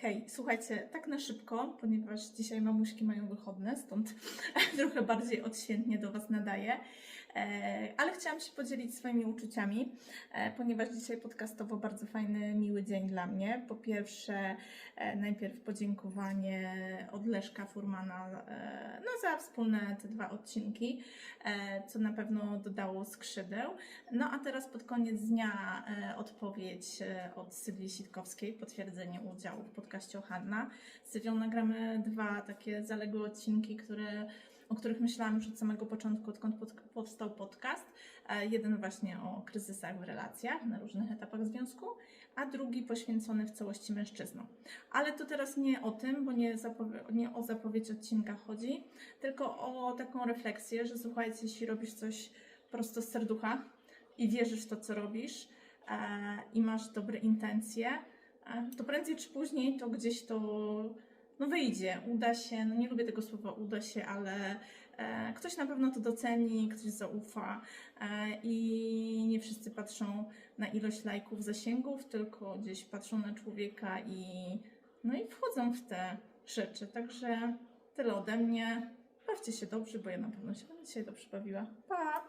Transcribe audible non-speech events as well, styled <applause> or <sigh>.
hej, słuchajcie, tak na szybko, ponieważ dzisiaj mamuśki mają wychodne, stąd <laughs> trochę bardziej odświętnie do Was nadaję. E, ale chciałam się podzielić swoimi uczuciami, e, ponieważ dzisiaj podcastowo bardzo fajny, miły dzień dla mnie. Po pierwsze, e, najpierw podziękowanie od Leszka Furmana no, za wspólne te dwa odcinki, co na pewno dodało skrzydeł. No a teraz pod koniec dnia odpowiedź od Sylwii Sitkowskiej, potwierdzenie udziału w podcaście Hanna. Z Sylwią nagramy dwa takie zaległe odcinki, które, o których myślałam już od samego początku, odkąd pod, powstał podcast. E, Jeden właśnie o kryzysach w relacjach na różnych etapach związku, a drugi poświęcony w całości mężczyznom. Ale to teraz nie o tym, bo nie, nie o zapowiedź odcinka chodzi, tylko o taką refleksję, że słuchajcie, jeśli robisz coś prosto z serducha i wierzysz w to, co robisz e, i masz dobre intencje, e, to prędzej czy później to gdzieś to no wyjdzie, uda się, no nie lubię tego słowa uda się, ale e, ktoś na pewno to doceni, ktoś zaufa e, i nie wszyscy patrzą na ilość lajków, zasięgów, tylko gdzieś patrzą na człowieka i no i wchodzą w te rzeczy. Także tyle ode mnie. Bawcie się dobrze, bo ja na pewno się dzisiaj dobrze bawiła. Pa!